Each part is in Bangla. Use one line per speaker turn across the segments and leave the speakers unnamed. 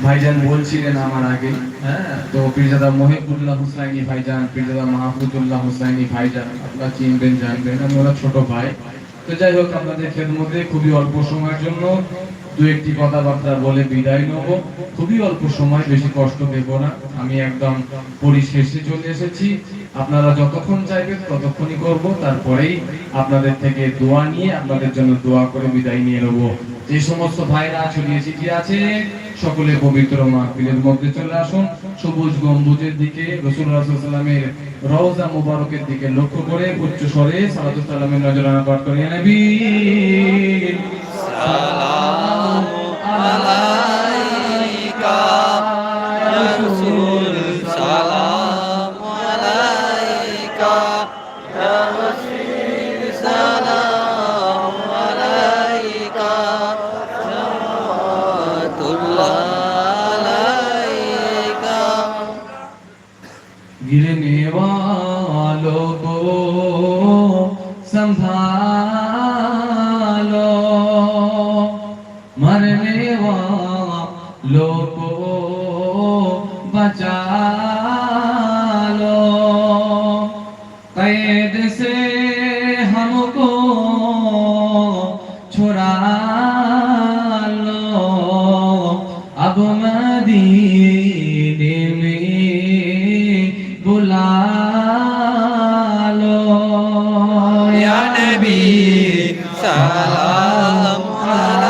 ভাইজান বলছিলেন আমার আগে হ্যাঁ? তো পীরজাদা মহিবুল্লাহ হুসাইনি ভাইজান, পীরজাদা মাহফুজুল্লাহ হুসাইনি ভাইজান, আপনারা চিনবেন, জানবেন, আমি ওরা ছোট ভাই। তো যাই হোক, আপনাদের খেদমতে খুবই অল্প সময়ের জন্য দু একটি কথাবার্তা বলে বিদায় নেব। খুবই অল্প সময়, বেশি কষ্ট দেব না। আমি একদম পরিশেষে চলে এসেছি। আপনারা যতক্ষণ চাইবেন ততক্ষণই করব। তারপরেই আপনাদের থেকে দোয়া নিয়ে আপনাদের জন্য দোয়া করে বিদায় নিয়ে নেব। যে সমস্ত ভাইরা ছড়িয়ে ছিটিয়ে আছে? সকলে পবিত্র মাহফিলের মধ্যে চলে আসুন। সবুজ গম্বুজের দিকে রসুল রাসূলের রওজা মুবারকের দিকে লক্ষ্য করে উচ্চ স্বরে সালাতু সালামের নজরানা পাঠ করে নেবি।
সালামু মুহাম্মদ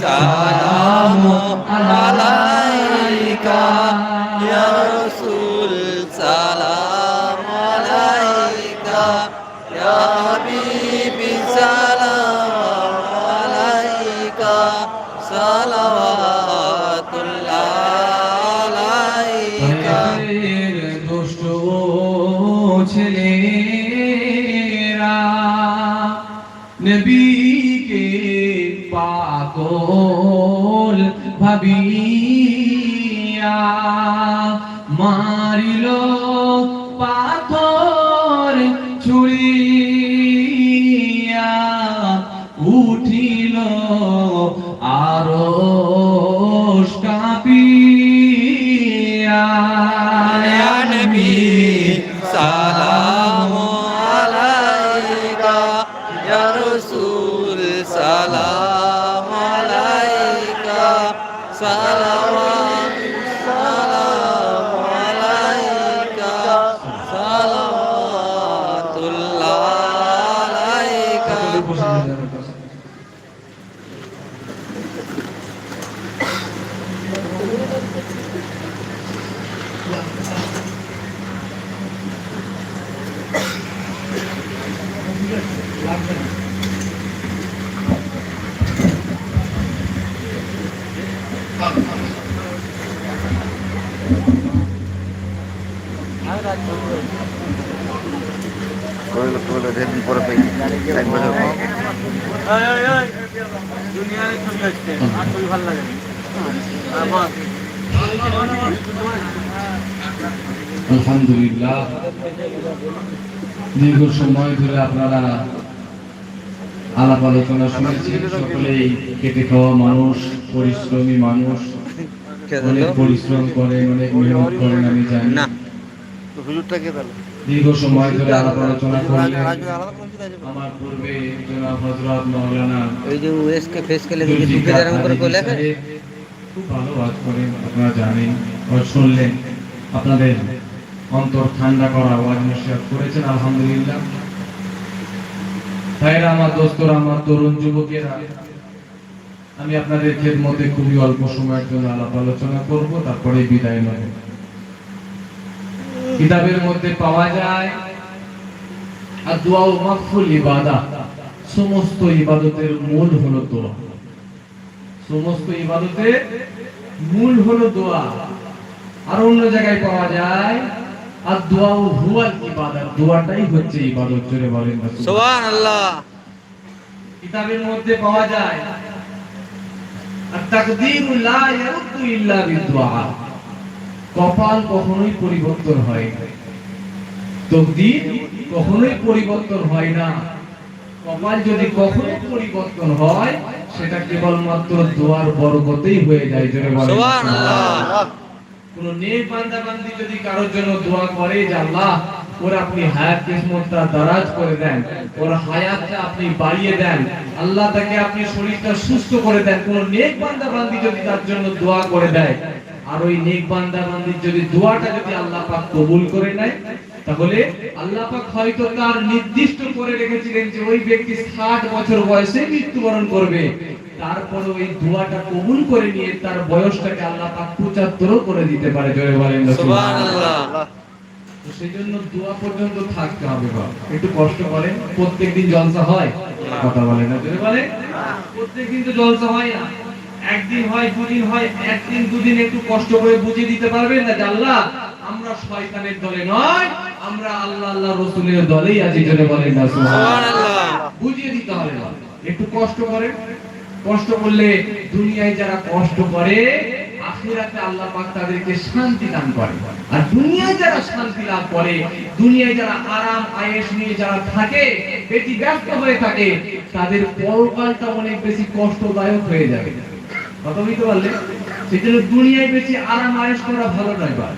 সালাম আলাইকা
Aleluia. Dedim পরে পাই এক বছর পর।
আলহামদুলিল্লাহ দীর্ঘ সময় ধরে আপনারা আলাপ আলোচনা শুনেছেন। সকলেই খেটে খাওয়া মানুষ পরিশ্রমী মানুষ। অনেক পরিশ্রম করেন অনেক মেহনত করেন আমি জানি।
না।
হুজুরটাকে তাহলে?
দীর্ঘ সময় ধরে আলাপ আলোচনা করলেন। আমার পূর্বে জনাব হযরত মাওলানা
ওই যে ওয়েসকে ফেস কে লেগে দুঃখে যারা করে লেখে
খুব ভালো কাজ করেন আপনারা জানেন ও শুনলেন। আপনাদের অন্তর ঠান্ডা করা ওয়াজ নসিহত করেছেন আলহামদুলিল্লাহ। ভাইরা আমার দোস্তরা আমার তরুণ যুবকেরা আমি আপনাদের খেদমতে খুবই অল্প সময়ের জন্য আলাপ আলোচনা করব তারপরে বিদায় নেব। কিতাবের মধ্যে পাওয়া যায়। আর দোয়া ও মাকফুল ইবাদত সমস্ত ইবাদতের মূল হলো দোয়া। সমস্ত ইবাদতের মূল হলো দোয়া। আর অন্য জায়গায় পাওয়া যায় আর দোয়া ও হুয়াল ইবাদত দোয়াটাই হচ্ছে ইবাদত জোরে বলেন
সুবহানাল্লাহ।
কিতাবের মধ্যে পাওয়া যায় আর তাকদীরু লা ইয়ারুদ্দু ইল্লা বিদুআ। কপাল কখনোই পরিবর্তন হয় না। তকদীর কখনোই পরিবর্তন হয় না। কপাল যদি কখনো পরিবর্তন হয় সেটা কেবলমাত্র দোয়ার বরকতেই হয়ে যায় জোরে
সুবহানাল্লাহ।
কোন নেক বান্দা বান্দি যদি কারোর জন্য দোয়া করে যে আল্লাহ ওর আপনি হায়াত কিসমতটা দারাজ করে দেন ওর হায়াতটা আপনি বাড়িয়ে দেন আল্লাহ তাকে আপনি শরীরটা সুস্থ করে দেন কোন নেক বান্দা বান্দি যদি তার জন্য দোয়া করে দেয় আর ওই নেক বান্দা বান্দির যদি দোয়াটা যদি আল্লাহ পাক কবুল করে নেয় তাহলে আল্লাহ পাক হয়তো তার নির্দিষ্ট করে রেখেছিলেন যে ওই ব্যক্তি 60 বছর বয়সে মৃত্যুবরণ করবে। তারপরে ওই দোয়াটা কবুল করে নিয়ে তার বয়সটাকে আল্লাহ পাক 75 করে দিতে পারে জোরে বলেন
সুবহানাল্লাহ।
তো সেই জন্য দোয়া পর্যন্ত থাকতে হবে বাবা একটু কষ্ট করেন প্রত্যেকদিন জলসা হয়? কথা বলেন না জোরে বলে প্রত্যেকদিন তো জলসা হয় না? একদিন হয় দুদিন হয় একদিন দুদিন একটু কষ্ট করে বুঝিয়ে দিতে পারবেন না যে আল্লাহ আমরা শয়তানের দলে নয় আমরা আল্লাহ আল্লাহ রসুলের দলেই আছি জোরে বলেন না সুবহানাল্লাহ। বুঝিয়ে দিতে হবে। একটু কষ্ট করেন কষ্ট করলে দুনিয়ায় যারা কষ্ট করে আখিরাতে আল্লাহ পাক তাদেরকে শান্তি দান করে। আর দুনিয়ায় যারা শান্তি লাভ করে দুনিয়ায় যারা আরাম আয়েশ নিয়ে যারা থাকে বেশি ব্যস্ত হয়ে থাকে তাদের পরকালটা অনেক বেশি কষ্টদায়ক হয়ে যাবে। কথা বুঝতে পারলে সেজন্য দুনিয়ায় বেশি আরাম আয়েশ করা ভালো নয় বা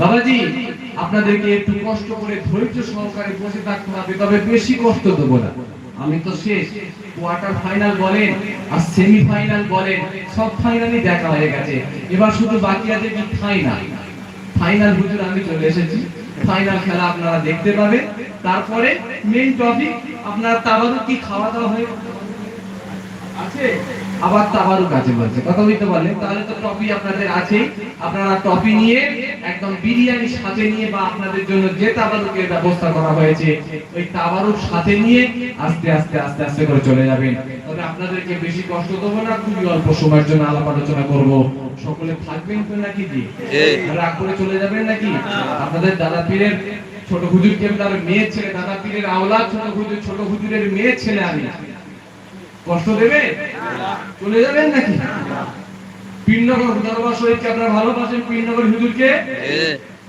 বাবাজি, আপনাদেরকে একটু কষ্ট করে ধৈর্য সহকারে বসে থাকতে হবে, তবে বেশি কষ্ট দেবো না। আমি তো শেষ। কোয়ার্টার ফাইনাল বলেন আর সেমি ফাইনাল বলেন, সব ফাইনালই দেখা হয়ে গেছে। এবার শুধু বাকি আছে কি ফাইনাল ফাইনাল হুজুর, আমি চলে এসেছি। ফাইনাল খেলা আপনারা দেখতে পাবেন। তারপরে মেইন টপিক আপনার তাবারুক কি খাওয়া দাওয়া হয়ে আছে? আবার তাবারুক আছে বলছে। কথা বলতে পারলেন তাহলে তো টপি আপনাদের আছে আপনারা টপি নিয়ে একদম বিরিয়ানি সাথে নিয়ে বা আপনাদের জন্য যে তাবারুকের ব্যবস্থা করা হয়েছে ওই তাবারুক সাথে নিয়ে আস্তে আস্তে আস্তে আস্তে করে চলে যাবেন। তবে আপনাদেরকে বেশি কষ্ট দেবো না খুবই অল্প সময়ের জন্য আলাপ আলোচনা করব। সকলে থাকবেন তো নাকি জি। রাগ করে চলে যাবেন নাকি? আপনাদের দাদা পীরের ছোট হুজুর কেবলার মেয়ে ছেলে দাদা পীরের আওলাদ ছোট হুজুর ছোট হুজুরের মেয়ে ছেলে আমি। কষ্ট দেবে? চলে যাবেন নাকি? পীরনগর দরবার শরীফকে আপনারা ভালোবাসেন, পীরনগর হুজুরকে?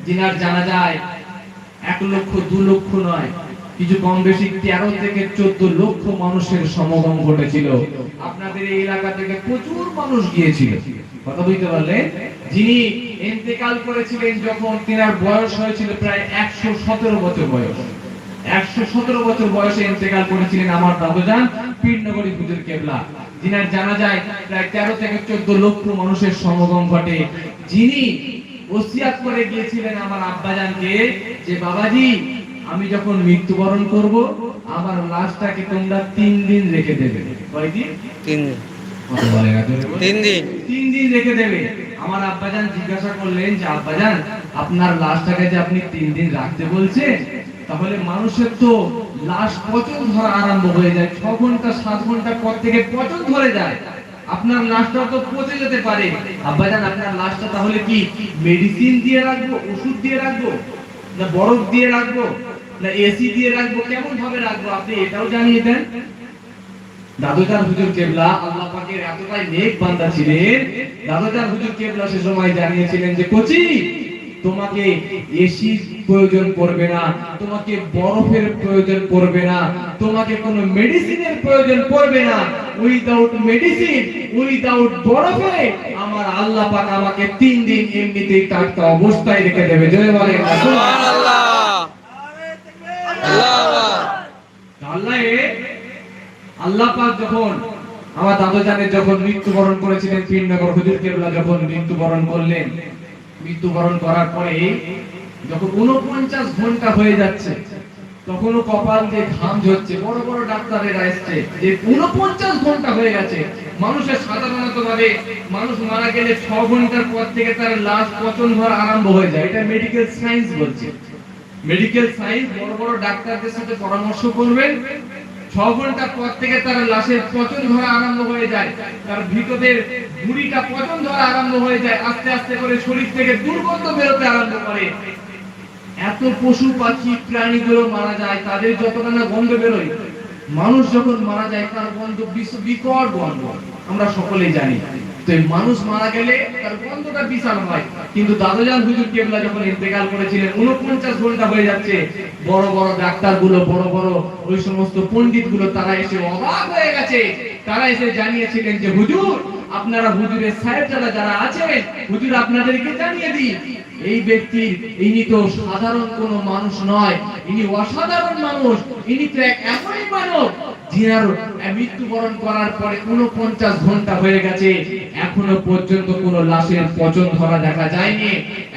জিনার জানা যায় এক লক্ষ, দু লক্ষ নয়, কিছু কম বেশি, তেরো থেকে চোদ্দ লক্ষ মানুষের সমাগম ঘটেছিল। আপনাদের এই এলাকা থেকে প্রচুর মানুষ গিয়েছিল। কথা বুঝতে পারলে যিনি ইন্তেকাল করেছিলেন যখন, তেনার বয়স হয়েছিল প্রায় একশো সতেরো বছর বয়স। একশো সতেরো বছর বয়সে ইন্তেকাল করেছিলেন আমার দাদুজান পীরনগরী হুজুর কেবলা। যিনার জানা যায় প্রায় তেরো থেকে চোদ্দ লক্ষ মানুষের সমাগম ঘটে। যিনি ওসিয়াত করে গিয়েছিলেন আমার আব্বাজানকে যে বাবাজি আমি যখন মৃত্যুবরণ করব আমার লাশটাকে তোমরা তিন দিন রেখে দেবে। কয়দিন
তিন দিন? তিন দিন।
তিন দিন রেখে দেবে। আমার আব্বাজান জিজ্ঞাসা করলেন যে আব্বাজান আপনার লাশটাকে যে আপনি তিন দিন রাখতে বলছেন তাহলে মানুষের তো লাশ পচন ধরা আরম্ভ হয়ে যায়, ছ ঘণ্টা, সাত ঘণ্টা পর থেকে পচন ধরে যায়। আপনার লাশটা তো পচে যেতে পারে। আব্বাজান আপনার লাশটা তাহলে কি মেডিসিন দিয়ে রাখব, ওষুধ দিয়ে রাখব, না বরফ দিয়ে রাখব, না এসি দিয়ে রাখব? কেমন ভাবে রাখব? আপনি এটাও জানিয়ে দেন। দাদুজান হুজুর কেবলা, আল্লাহ পাকের এতটাই নেক বান্দা ছিলেন। দাদুজান হুজুর কেবলা সে সময় জানিয়েছিলেন যে, কোচি তোমাকে এসি প্রয়োজন পড়বে না, তোমাকে বরফের প্রয়োজন পড়বে না, তোমাকে কোনো মেডিসিনের প্রয়োজন পড়বে না। উইদাউট মেডিসিন উইদাউট বরফে আমার আল্লাহ পাক আমাকে তিন দিন এমনিতেই টাটকা অবস্থায় রেখে দেবে। জয় বলেন
সুবহানাল্লাহ আল্লাহ।
পাক যখন আমার দাদু জানে যখন মৃত্যুবরণ করেছিলেন, পীরনগর হুজুর কেবলা যখন মৃত্যুবরণ করলেন মৃত্যুবরণ করার পরে যখন উনপঞ্চাশ ঘণ্টা হয়ে যাচ্ছে, তখনও কপাল দিয়ে ঘাম ঝরছে। বড় বড় ডাক্তারেরা এসছে যে উনপঞ্চাশ ঘণ্টা হয়ে গেছে। মানুষের সাধারণত ভাবে মানুষ মারা গেলে ছ ঘণ্টার পর থেকে তার লাশ পচন হওয়া আরম্ভ হয়ে যায়। এটা মেডিকেল সায়েন্স বলছে। মেডিকেল সায়েন্স বড় বড় ডাক্তারদের সাথে পরামর্শ করবেন। আস্তে আস্তে করে শরীর থেকে দুর্গন্ধ বেরোতে করে। এত পশু পাখি, প্রাণীগুলো মারা যায়, তাদের যতটা না গন্ধ বেরোয়, মানুষ যখন মারা যায়, তার গন্ধ বিকট গন্ধ। আমরা সকলেই জানি। মানুষ মারা গেলে তার গন্ধটা বিশাল হয়। কিন্তু দাদুজান হুজুর কেবলা যখন ইন্তেকাল করেছিলেন উনপঞ্চাশ ঘণ্টা হয়ে যাচ্ছে। বড় বড় ডাক্তারগুলো বড় বড় ওই সমস্ত পণ্ডিতগুলো তারা এসে অবাক হয়ে গেছে। তারা এসে জানিয়েছিলেন যে, হুজুর আপনারা হুজুরের সাহেব যারা যারা আছেন, হুজুর আপনাদেরকে জানিয়ে দিই এই ব্যক্তির ইনি তো সাধারণ কোনো মানুষ নয়, ইনি অসাধারণ মানুষ, ইনি তো এক এমনই মানব যিনার মৃত্যুবরণ করার পরে উনপঞ্চাশ ঘণ্টা হয়ে গেছে, এখনও পর্যন্ত কোনো লাশের পচন ধরা দেখা যায়নি,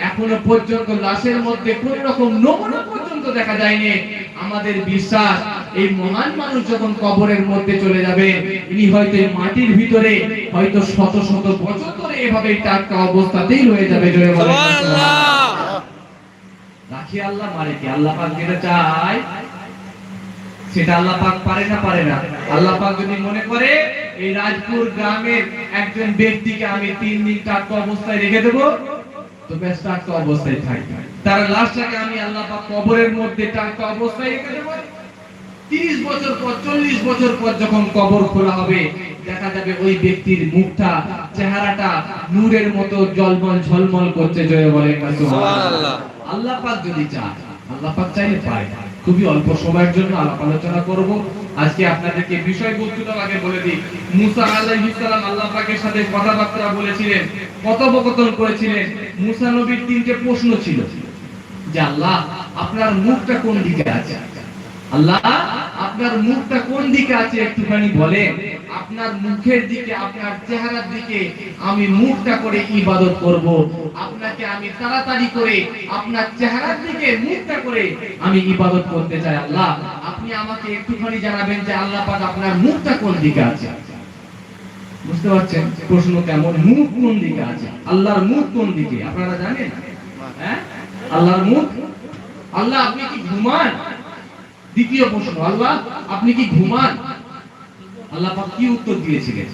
এখনও পর্যন্ত লাশের মধ্যে কোন রকম নমুনা পর্যন্ত দেখা যায়নি। আমাদের বিশ্বাস এই মহান মানুষ যখন কবরের মধ্যে চলে যাবে ইনি হয়তো মাটির ভিতরে হয়তো শত শত বছর ধরে এভাবে টাটকা অবস্থাতেই রয়ে যাবে জয় রাখি আল্লাহ মারে কি? আল্লাহ পাক যেটা চায় সেটা আল্লাহ পাক পারে না পারে না? আল্লাহ পাক যদি মনে করে এই রাজপুর গ্রামের একজন ব্যক্তিকে আমি তিন দিন টাটকা অবস্থায় রেখে দেবো তো বেশ টাটকা অবস্থায় থাকবে। তার লাশটাকে আমি আল্লাহ পাক কবরের মধ্যে টাটকা অবস্থায় রেখে দেবো। তিরিশ বছর পর চল্লিশ বছর পর যখন কবর খোলা হবে দেখা যাবে ওই ব্যক্তির মুখটা চেহারাটা নূরের মতো জলমল ঝলমল করছে জয়।
সুবহানাল্লাহ।
আল্লাহ পাক যদি চায় আল্লাহ পাক চাইলে পারে। খুবই অল্প সময়ের জন্য আলাপ আলোচনা করব। আজকে আপনাদেরকে বিষয়বস্তুটা আগে বলে দিই। মুসা আলাইহিস সালাম আল্লাহ পাকের সাথে কথাবার্তা বলেছিলেন কথোপকথন করেছিলেন। মুসা নবীর তিনটে প্রশ্ন ছিল যে আল্লাহ আপনার মুখটা কোন দিকে আছে? আল্লাহ, আপনার মুখটা কোন দিকে আছে একটুখানি বলেন। আপনার মুখের দিকে, আপনার চেহারার দিকে আমি মুখটা করে ইবাদত করব। আপনাকে আমি তাড়াতাড়ি করে আপনার চেহারার দিকে মুখটা করে আমি ইবাদত করতে চাই। আল্লাহ, আপনি আমাকে একটুখানি জানাবেন যে আল্লাহ পাক আপনার মুখটা কোন দিকে আছে। বুঝতে পারছেন? প্রশ্ন কেমন? মুখ কোন দিকে আছে? আল্লাহর মুখ কোন দিকে? আপনারা জানেন? হ্যাঁ? আল্লাহর মুখ? আল্লাহ, আপনি কি ঘুমান? দ্বিতীয় প্রশ্ন, আল্লাহ, আপনি কি ঘুমান? আল্লাহ পাক কি উত্তর দিয়েছিলেন?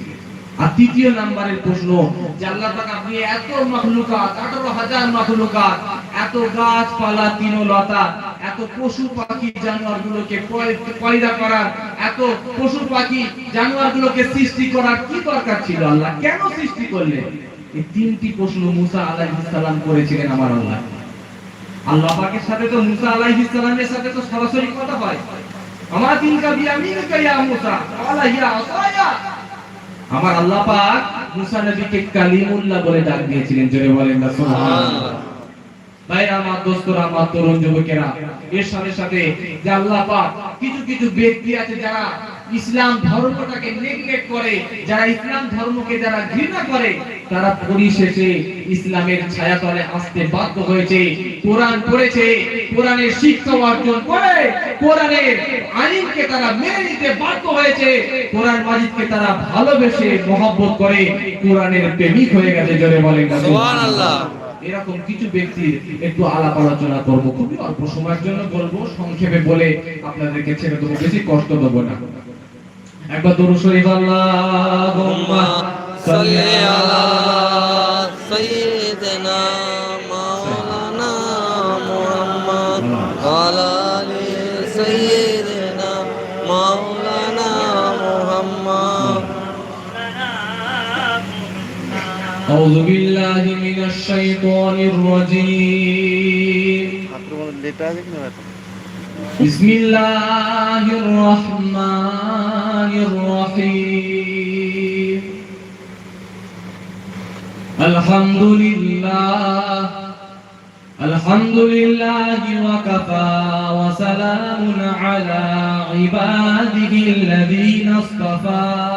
আর তৃতীয় নাম্বারের প্রশ্ন, যে আল্লাহ পাক আপনি এত মাখলুকাত 18000 মাখলুকাত, এত গাছপালা, তৃণলতা, এত পশু পাখি, জানোয়ারগুলোকে পয়- পয়দা করার, এত পশু পাখি, জানোয়ারগুলোকে সৃষ্টি করার কি দরকার ছিল আল্লাহ? কেন সৃষ্টি করলেন? এই তিনটি প্রশ্ন মুসা আলাইহিস সালাম করেছিলেন আমার আল্লাহ। সাথে তো মুসা সাথে তো সরাসরি কথা হয়। আমার দিন কা বিয়ামিনকা মুসা আলা আসায়া। আমার আল্লাহ পাক মুসা নবীকে কালিমুল্লাহ বলে ডাক দিয়েছিলেন, জোরে বলেন না কিছু কিছু ব্যক্তি আছে যারা ইসলাম ধর্মটাকে নেগলেক্ট করে, যারা ইসলাম ধর্মকে যারা ঘৃণা করে তারা পরিশেষে ইসলামের ছায়াতলে আসতে বাধ্য হয়েছে। কোরআন পড়েছে কোরআনের শিক্ষা অর্জন করে কোরআনের আইনকে তারা মেনে নিতে বাধ্য হয়েছে। কোরআন মাজিদকে তারা ভালোবেসে মহব্বত করে কোরআনের প্রেমিক হয়ে গেছে জোরে বলেন
সুবহানাল্লাহ।
এরকম কিছু ব্যক্তির একটু আলাপ আলোচনা করব খুবই অল্প সময়ের জন্য বলব সংক্ষেপে বলে আপনাদেরকে ছেড়ে দেবো বেশি কষ্ট দেবো না। একবার দরুদ শরীফ আল্লাহুম্মা।
صل على سيدنا مولانا محمد وعلى آل سيدنا مولانا محمد.
أعوذ بالله من الشيطان الرجيم. بسم الله الرحمن الرحيم. الحمد لله. الحمد لله وكفى وسلام على عباده الذين اصطفى.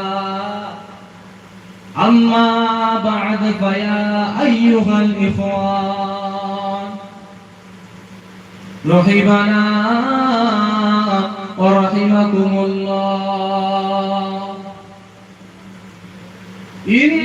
أما بعد فيا أيها الإخوان رحبنا ورحمكم الله. إن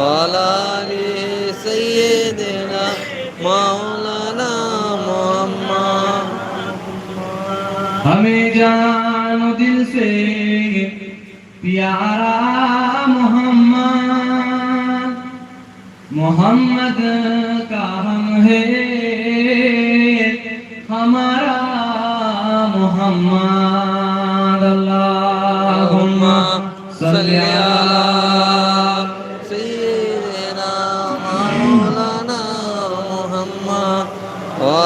وعلى آل سيدنا مولانا محمد
ہمیں جان دل سے پیارا محمد محمد کا ہم
ہے ہمارا محمد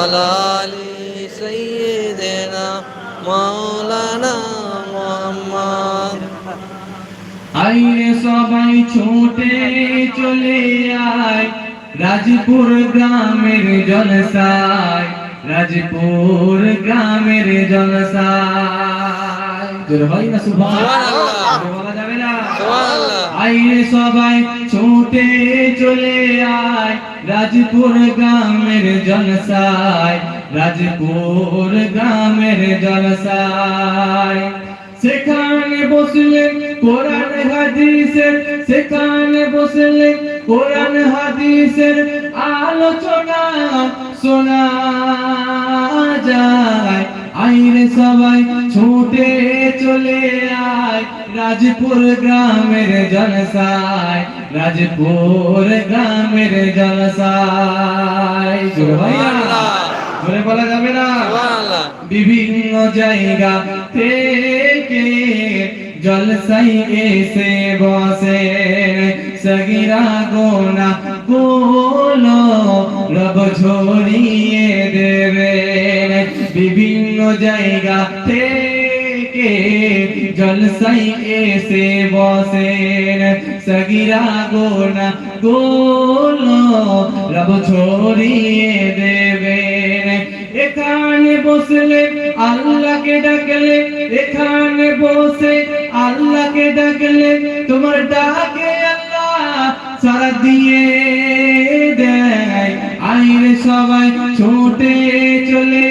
آل سيدنا مولانا محمد
আইরে সবাই ছোটে চলে আয় রাজপুর গ্রামের জলসায় রাজপুর গ্রামের জলসায় জোর হয় না সুবহান আইরে সবাই ছোটে চলে আয়, রাজপুর গ্রামের জলসায় রাজপুর গ্রামের জলসায় সেখানে বসলে কোরআন হাদিসের, সেখানে বসলে কোরআন হাদিসের আলোচনা শোনা যায়। আইরে সবাই ছুটে চলে আয় রাজপুর গ্রামের জলসায় রাজপুর গ্রামের জলসায়। ভাইয়া বলা যাবে না? বিভিন্ন জায়গা থেকে জলসাই এসে বসে সগিরা গোনা গোলো রব ঝরিয়ে দেবে বিভিন্ন জায়গা থেকে জলসাই এসে বসে সগিরা গোনা গোলো রব ছড়িয়ে দেবেন। এখানে বসলে আল্লাহকে ডাকলে, এখানে বসে আল্লাহকে ডাকলে, তোমার ডাকে আল্লাহ সারা দিয়ে দেয়। আইরে সবাই ছোটে চলে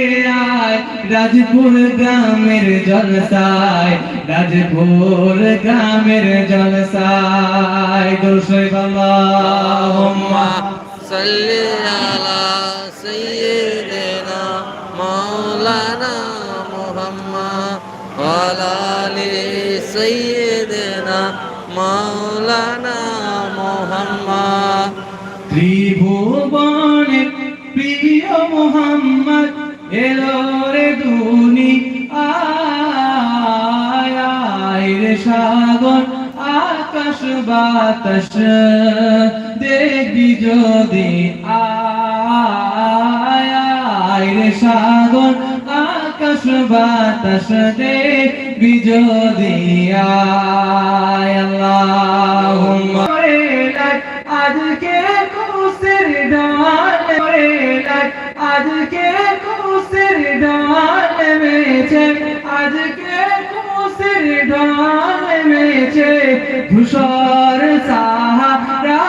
রাজপুর গ্রামের জলসায় রাজপুর গ্রামের জলসায়। দোষে বাবা
সাল্লি আলা সাইয়্যিদিনা মাওলানা মুহাম্মদ ওয়া আলি সাইয়্যিদিনা মাওলানা মুহাম্মদ।
ত্রিভুবনের প্রিয় মুহাম্মদ এলো। দুনি আয় আয় রে সাগর, আকাশ বাতাস দেখবি যদি আয় আয় রে সাগর, আকাশ বাতাস দেখবি যদি আয়। আল্লাহুম্মা। আজকে কুসের ডাল আজকে মেছে ধূসর সাহারা।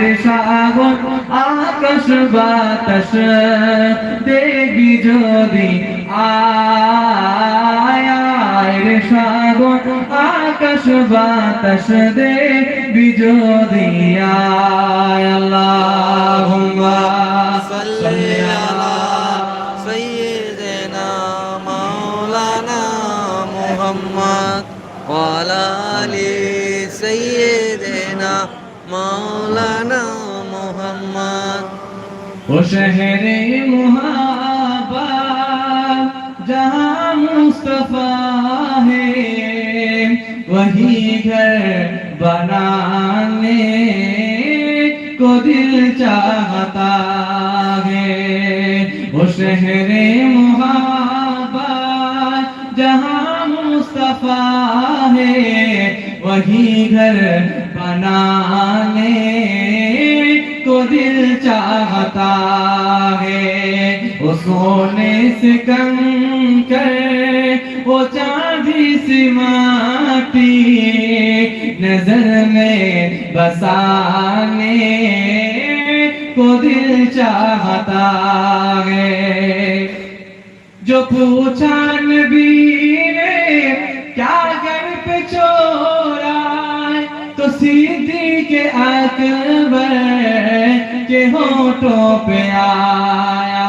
রে সাগর, আকাশ বাতাস দেবী যদি আয়। সাগর, আকাশ বাতাস দেবী যদি আয়। আল্লাহুম্মা
صل والا علی سیدنا مولانا محمد۔
وہ شہر جہاں مصطفیٰ ہے، وہی گھر بنانے کو دل چاہتا ہے۔ وہ شہر محبا ہے، وہی گھر بنانے کو دل چاہتا ہے۔ وہ سونے سے کم کر وہ چاندی سی ماٹی، نظر میں بسانے کو دل چاہتا ہے۔ جو پوچھا نبی نے کیا گھر پہ چورا ہے، تو سیدھی کے اکبر کے ہوتوں پہ آیا۔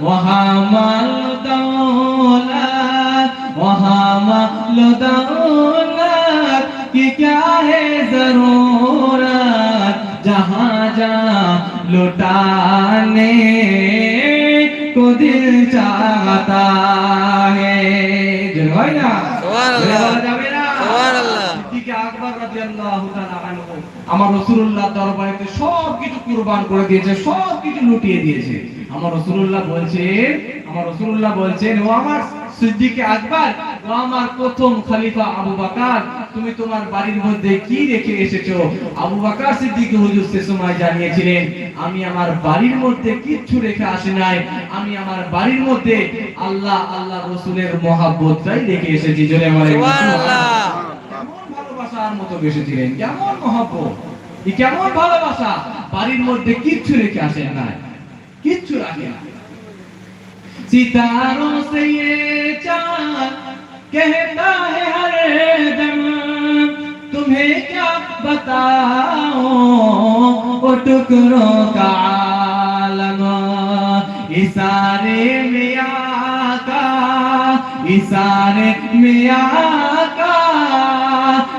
وہاں مال دولت وہاں مال دولت کی کیا ہے ضرورت؟ جہاں جہاں لٹانے को दिल चाहता है जो है ना
সুবহানাল্লাহ।
বলা যাবে না?
সুবহানাল্লাহ।
সিদ্দিকে আকবর রাদিয়াল্লাহু তাআলা আনহু আমার রাসূলুল্লাহ দরবারেতে সব কিছু কুরবান করে দিয়েছে সব কিছু লুটিয়ে দিয়েছে আমার রাসূলুল্লাহ বলছেন আমার রাসূলুল্লাহ বলছেন ও আমার সিদ্দিকে আকবর ও আমার প্রথম খলিফা আবু বকর তুমি তোমার বাড়ির মধ্যে কি রেখে এসেছ? আবু বকর সিদ্দিক হুজুর সে সময় জানিয়েছিলেন আমি আমার বাড়ির মধ্যে কিচ্ছু রেখে আসি নাই। আমি আমার বাড়ির মধ্যে আল্লাহ আল্লাহ রসুলের মহাব্বতটাই রেখে এসেছি। জোরে আমার কেমন ভালোবাসার মতো বেসেছিলেন কেমন মহাব্বত কেমন ভালোবাসা বাড়ির মধ্যে কিচ্ছু রেখে আসেন নাই। یہ گیا ستاروں سے یہ چاند کہتا ہے ہر دم تمہیں کیا بتاؤں وہ ٹکروں کا عالم اشارے میاں کا اشارے میاں کا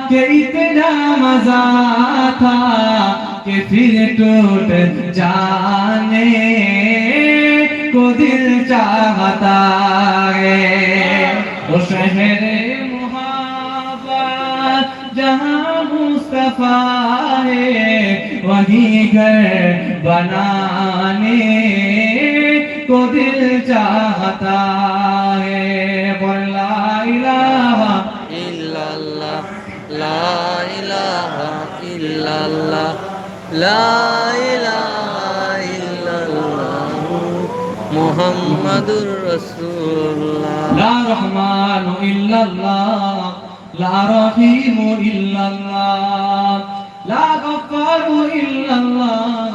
کہ اتنا مزہ تھا के फिर टूट जाने को दिल चाहता है वो शहर जहाँ मुस्तफा है वहीं घर बनाने को दिल चाहता है बोला इलाहा
इल्लल्लाह ला इलाहा इल्लल्लाह মোহাম্মদুর
রসুল্লাহ লা রহমান ইল্লাল্লাহ, লা রহিম ইল্লাল্লাহ, লা গফার ইল্লাল্লাহ,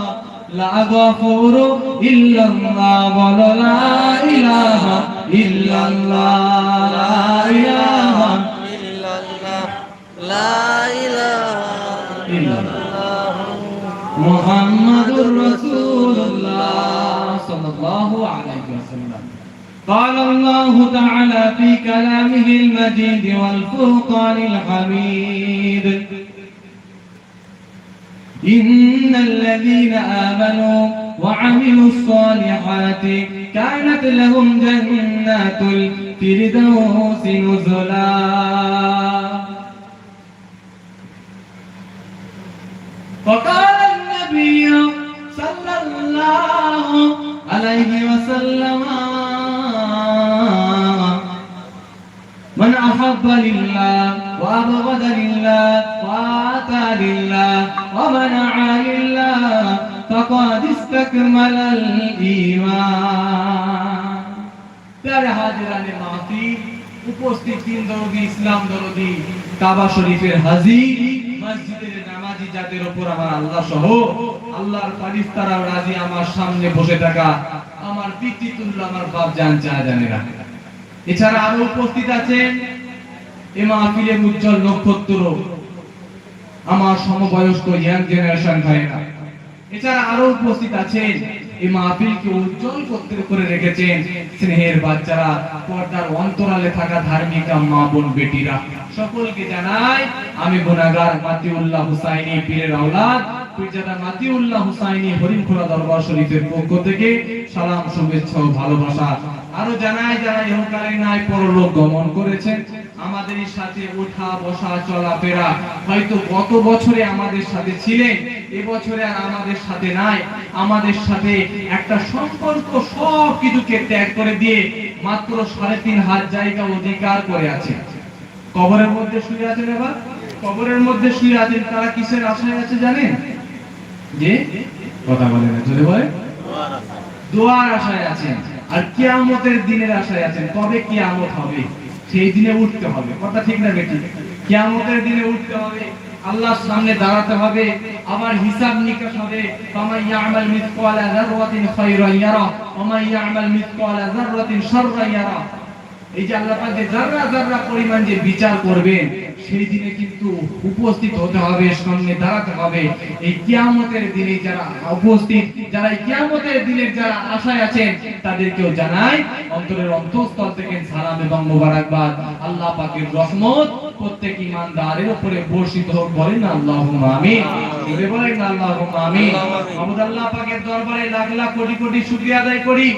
লা গফুর
ইল্লাল্লাহ, বলো লা ইলাহা ইল্লাল্লাহ।
الله عليه وسلم. قال الله تعالى في كلامه المجيد والفرقان الحميد. إن الذين آمنوا وعملوا الصالحات كانت لهم جنات الفردوس نزلا. فقال النبي صلى الله عليه وسلم من أحب لله وأبغض لله وآتى لله ومنع لله فقد استكمل الإيمان প্যারে হাজিরানে মাহফি উপস্থিত তিন দরদি ইসলাম দরদি কাবা শরীফের হাজি মসজিদের যাদের উপর আমার আল্লাহ সহ আল্লাহর ফারিস্তারা রাজি আমার সামনে বসে থাকা আমার পিতৃ তুল্য আমার বাপ জান চা জানেরা এছাড়া আরও উপস্থিত আছেন এ মাহফিলের উজ্জ্বল নক্ষত্র, আমার সমবয়স্ক ইয়াং জেনারেশন ভাইরা এছাড়া আরও উপস্থিত আছেন এই মাহফিলকে উজ্জ্বল করতে করে রেখেছেন স্নেহের বাচ্চারা, পর্দার অন্তরালে থাকা ধার্মিক মা বোন বেটিরা। সকলকে জানাই, আমি গুনাহগার মাতিউল্লাহ হুসাইনি, পীরের আওলাদ। মাতিউল্লাহ হুসাইনি দরবার শরীফের পক্ষ থেকে সালাম, শুভেচ্ছা ও ভালোবাসা আরও জানাই যারা ইহকালে নাই পরলোক গমন করেছেন আমাদের সাথে ওঠা বসা চলাফেরা হয়তো গত বছরে আমাদের সাথে ছিলেন এবছরে আর আমাদের সাথে নাই। আমাদের সাথে একটা সম্পর্ক সব কিছুকে ত্যাগ করে দিয়ে মাত্র সাড়ে তিন হাত জায়গা অধিকার করে আছে। কবরের মধ্যে শুয়ে আছেন এবার? কবরের মধ্যে শুয়ে আছেন তারা কিসের আশায় আছে জানেন? যে কথা বলেন চলে বলে দোয়ার আশায় আছেন। আর কিয়ামতের দিনের আশায় আছেন, কবে কিয়ামত হবে? সেই দিনে উঠতে হবে। কথা ঠিক না বেটি কিয়ামতের দিনে উঠতে হবে, আল্লাহর সামনে দাঁড়াতে হবে আবার হিসাব নিকাশ হবে। ফামান ইয়ামাল মিসকালা যাররাতিন খায়রান ইয়ারা ওয়া ইয়ামাল মিসকালা যাররাতিন শাররান ইয়ারা। এই যে আল্লাহ পাক যে যাররা যাররা পরিমাণ যে বিচার করবেন সেই দিনে কিন্তু উপস্থিত হতে হবে, সামনে দাঁড়াতে হবে। এই কিয়ামতের দিনে যারা উপস্থিত, যারা এই কিয়ামতের দিনের যারা আশায় আছেন, তাদেরকেও জানাই অন্তরের অন্তঃস্থল থেকে সালাম এবং মোবারকবাদ। আল্লাহ পাকের রহমত প্রত্যেক ইমানদারের উপরে বর্ষিত হোক, বলেন আল্লাহুম্মা আমিন। জোরে বলেন আল্লাহুম্মা আমিন। মাহমুদ আল্লাহ পাকের দরবারে লাখ লাখ কোটি কোটি শুকরিয়া আদায় করি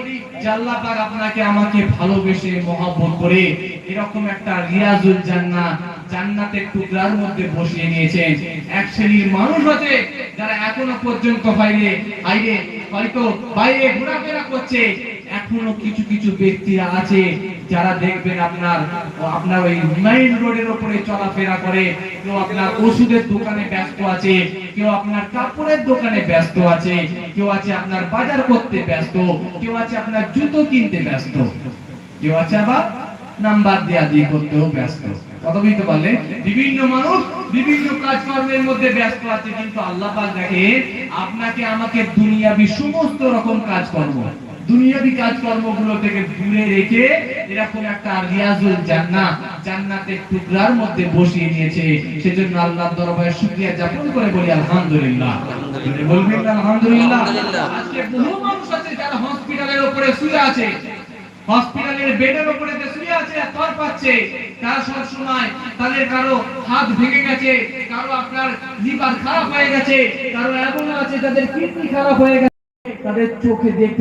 যে আল্লাহ পাক আপনাকে আমাকে ভালোবেসে মহব্বত করে এরকম একটা রিয়াজুল জান্নাত জান্নাতের টুকরার মধ্যে বসিয়ে নিয়েছেন। এক শ্রেণির মানুষ আছে, যারা এখনও পর্যন্ত বাইরে বাইরে, হয়তো বাইরে ঘোরাফেরা করছে। এখনও কিছু কিছু ব্যক্তিরা আছে, যারা দেখবেন আপনার আপনার ওই মেইন রোডের উপরে চলাফেরা করে। কেউ আপনার ওষুধের দোকানে ব্যস্ত আছে, কেউ আপনার কাপড়ের দোকানে ব্যস্ত আছে, কেউ আছে আপনার বাজার করতে ব্যস্ত, কেউ আছে আপনার জুতো কিনতে ব্যস্ত। কেউ আছে আবার নাম্বার দেয়া দিয়ে করতেও ব্যস্ত। কথা বুঝতে পারলে বিভিন্ন মানুষ বিভিন্ন কাজকর্মের মধ্যে ব্যস্ত আছে কিন্তু আল্লাহ পাক দেখে আপনাকে আমাকে দুনিয়াবি সমস্ত রকম কাজকর্ম দুনিয়াবি কাজকর্মগুলো থেকে দূরে রেখে এরকম একটা রিয়াজুল জান্নাত জান্নাতের টুকরার মধ্যে বসিয়ে নিয়েছে। সেজন্য আল্লাহর দরবারে শুকরিয়া জ্ঞাপন করে বলি আলহামদুলিল্লাহ। বলবেন আলহামদুলিল্লাহ?
আলহামদুলিল্লাহ।
আজকে বহু মানুষ আছে যারা হসপিটালের উপরে শুয়ে আছে। হসপিটালের বেডের উপরে শুয়ে আছে আর তর পাচ্ছে, তার সব সময় তাদের কারও হাত ভেঙে গেছে, কারও আপনার লিভার খারাপ হয়ে গেছে, কারও এমন আছে, তাদের কিডনি খারাপ হয়ে গেছে, তাদের চোখে দেখতে